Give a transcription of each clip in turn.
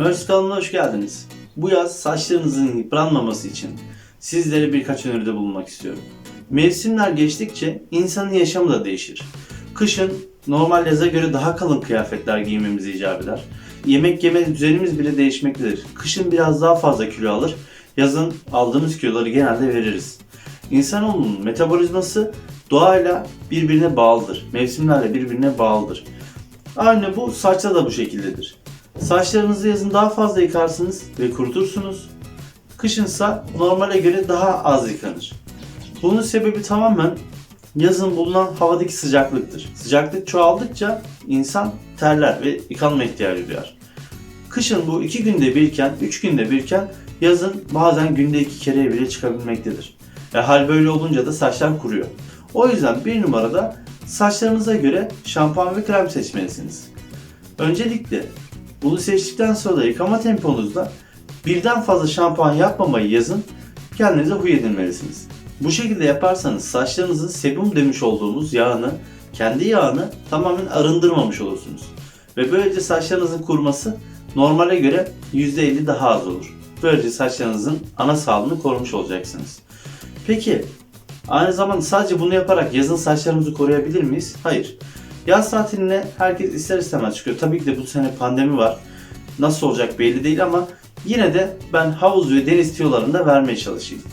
Mercy kanalına hoş geldiniz. Bu yaz saçlarınızın yıpranmaması için sizlere birkaç öneride bulunmak istiyorum. Mevsimler geçtikçe insanın yaşamı da değişir. Kışın normal yaza göre daha kalın kıyafetler giymemiz icap eder. Yemek yeme düzenimiz bile değişmektedir. Kışın biraz daha fazla kilo alır, yazın aldığımız kiloları genelde veririz. İnsanoğlunun metabolizması doğayla birbirine bağlıdır. Mevsimlerle birbirine bağlıdır. Aynı bu saçta da bu şekildedir. Saçlarınızı yazın daha fazla yıkarsınız ve kurutursunuz. Kışınsa normale göre daha az yıkanır. Bunun sebebi tamamen yazın bulunan havadaki sıcaklıktır. Sıcaklık çoğaldıkça insan terler ve yıkanma ihtiyacı duyar. Kışın bu iki günde birken, üç günde birken yazın bazen günde iki kereye bile çıkabilmektedir. E, hal böyle olunca da saçlar kuruyor. O yüzden bir numarada saçlarınıza göre şampuan ve krem seçmelisiniz. Öncelikle bunu seçtikten sonra yıkama temponuzda birden fazla şampuan yapmamayı yazın kendinize huy edinmelisiniz. Bu şekilde yaparsanız saçlarınızın sebum demiş olduğumuz yağını, kendi yağını tamamen arındırmamış olursunuz. Ve böylece saçlarınızın kuruması normale göre %50 daha az olur. Böylece saçlarınızın ana sağlığını korumuş olacaksınız. Peki aynı zamanda sadece bunu yaparak yazın saçlarımızı koruyabilir miyiz? Hayır. Yaz tatiline herkes ister istemez çıkıyor. Tabii ki de bu sene pandemi var. Nasıl olacak belli değil ama yine de ben havuz ve deniz tiyolarında vermeye çalışayım.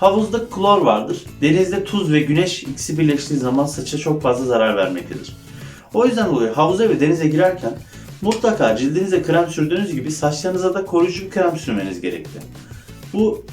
Havuzda klor vardır. Denizde tuz ve güneş ikisi birleştiği zaman saça çok fazla zarar vermektedir. O yüzden dolayı havuza ve denize girerken mutlaka cildinize krem sürdüğünüz gibi saçlarınıza da koruyucu bir krem sürmeniz gerekli. Bu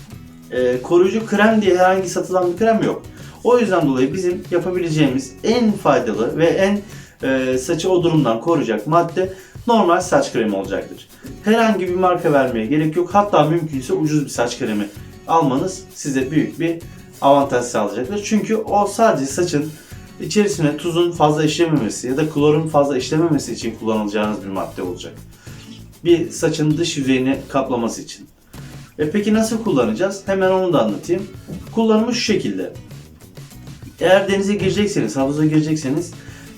e, koruyucu krem diye herhangi satılan bir krem yok. O yüzden dolayı bizim yapabileceğimiz en faydalı ve en e, saçı o durumdan koruyacak madde normal saç kremi olacaktır. Herhangi bir marka vermeye gerek yok. Hatta mümkünse ucuz bir saç kremi almanız size büyük bir avantaj sağlayacaktır. Çünkü o sadece saçın içerisine tuzun fazla işlememesi ya da klorun fazla işlememesi için kullanılacağınız bir madde olacak. Bir saçın dış yüzeyini kaplaması için. E peki nasıl kullanacağız? Hemen onu da anlatayım. Kullanımı şu şekilde. Eğer denize girecekseniz, havuza girecekseniz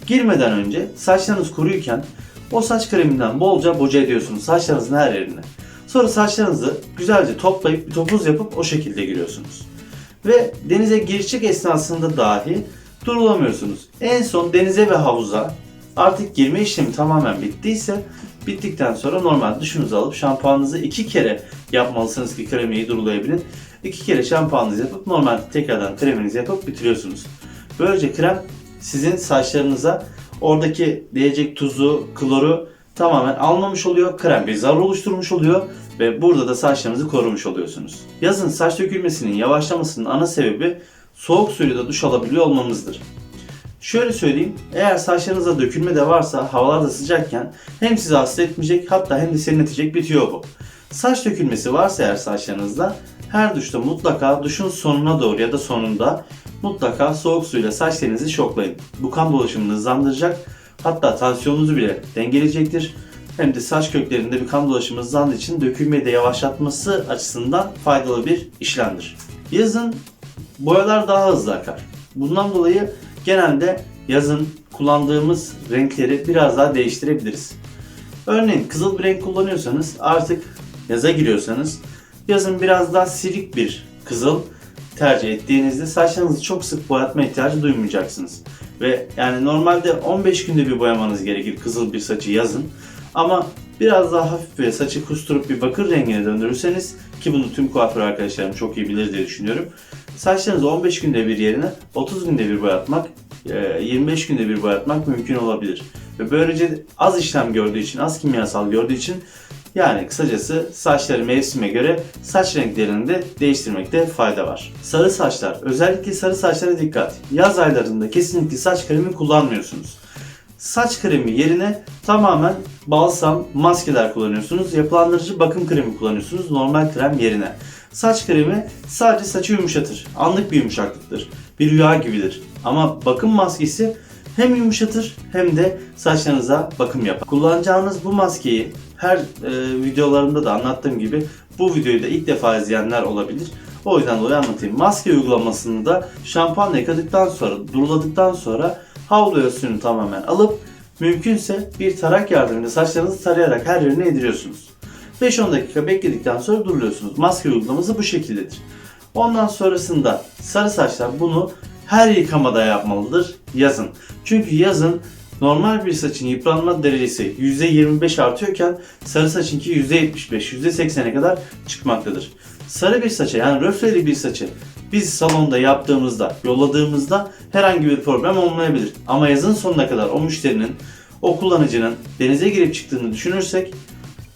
girmeden önce saçlarınız kuruyken o saç kreminden bolca boca ediyorsunuz saçlarınızın her yerine. Sonra saçlarınızı güzelce toplayıp bir topuz yapıp o şekilde giriyorsunuz. Ve denize girişik esnasında dahi durulamıyorsunuz. En son denize ve havuza artık girme işlemi tamamen bittiyse bittikten sonra normal duşunuzu alıp şampuanınızı iki kere yapmalısınız ki kremi iyi durulayabilin. İki kere şampuanınızı yapıp normal tekrardan kreminizi yapıp bitiriyorsunuz. Böylece krem sizin saçlarınıza oradaki değecek tuzu, kloru tamamen almamış oluyor. Krem bir zar oluşturmuş oluyor ve burada da saçlarınızı korumuş oluyorsunuz. Yazın saç dökülmesinin yavaşlamasının ana sebebi soğuk suyla da duş alabiliyor olmamızdır. Şöyle söyleyeyim, eğer saçlarınızda dökülme de varsa havalar da sıcakken hem sizi hasta etmeyecek hatta hem de serinletecek bitiyor bu. Saç dökülmesi varsa eğer saçlarınızda her duşta mutlaka duşun sonuna doğru ya da sonunda mutlaka soğuk suyla saçlarınızı şoklayın. Bu kan dolaşımını hızlandıracak hatta tansiyonunuzu bile dengeleyecektir. Hem de saç köklerinde bir kan dolaşımı hızlandığı için dökülmeyi de yavaşlatması açısından faydalı bir işlemdir. Yazın boyalar daha hızlı akar. Bundan dolayı genelde yazın kullandığımız renkleri biraz daha değiştirebiliriz. Örneğin kızıl bir renk kullanıyorsanız artık yaza giriyorsanız yazın biraz daha silik bir kızıl tercih ettiğinizde saçlarınızı çok sık boyatma ihtiyacı duymayacaksınız. Ve yani normalde 15 günde bir boyamanız gerekir kızıl bir saçı yazın. Ama biraz daha hafif ve saçı kusturup bir bakır rengine döndürürseniz ki bunu tüm kuaför arkadaşlarım çok iyi bilir diye düşünüyorum. Saçlarınızı 15 günde bir yerine 30 günde bir boyatmak, 25 günde bir boyatmak mümkün olabilir. Ve böylece az işlem gördüğü için, az kimyasal gördüğü için yani kısacası saçları mevsime göre saç renklerini de değiştirmekte fayda var. Sarı saçlar, özellikle sarı saçlara dikkat. Yaz aylarında kesinlikle saç kremi kullanmıyorsunuz. Saç kremi yerine tamamen balsam, maskeler kullanıyorsunuz. Yapılandırıcı bakım kremi kullanıyorsunuz normal krem yerine. Saç kremi sadece saçı yumuşatır. Anlık bir yumuşaklıktır. Bir rüya gibidir. Ama bakım maskesi hem yumuşatır hem de saçlarınıza bakım yapar. Kullanacağınız bu maskeyi her e, videolarımda da anlattığım gibi bu videoyu da ilk defa izleyenler olabilir. O yüzden dolayı anlatayım. Maske uygulamasını da şampuanla yıkadıktan sonra, duruladıktan sonra havluya suyunu tamamen alıp mümkünse bir tarak yardımıyla saçlarınızı tarayarak her yerine yediriyorsunuz. 5-10 dakika bekledikten sonra duruyorsunuz. Maske uygulaması bu şekildedir. Ondan sonrasında sarı saçlar bunu her yıkamada yapmalıdır yazın. Çünkü yazın normal bir saçın yıpranma derecesi %25 artıyorken sarı saçınki %75, %80'e kadar çıkmaktadır. Sarı bir saça yani röfleli bir saçı biz salonda yaptığımızda, yolladığımızda herhangi bir problem olmayabilir. Ama yazın sonuna kadar o müşterinin, o kullanıcının denize girip çıktığını düşünürsek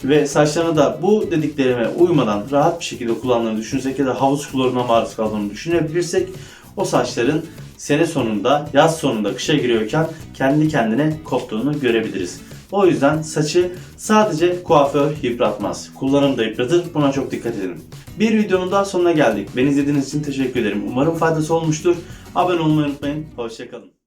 ve saçlarını da bu dediklerime uymadan rahat bir şekilde kullandığını düşünürsek ya da havuz kloruna maruz kaldığını düşünebilirsek o saçların sene sonunda, yaz sonunda kışa giriyorken kendi kendine koptuğunu görebiliriz. O yüzden saçı sadece kuaför yıpratmaz. Kullanım da yıpratır. Buna çok dikkat edin. Bir videonun daha sonuna geldik. Beni izlediğiniz için teşekkür ederim. Umarım faydası olmuştur. Abone olmayı unutmayın. Hoşçakalın.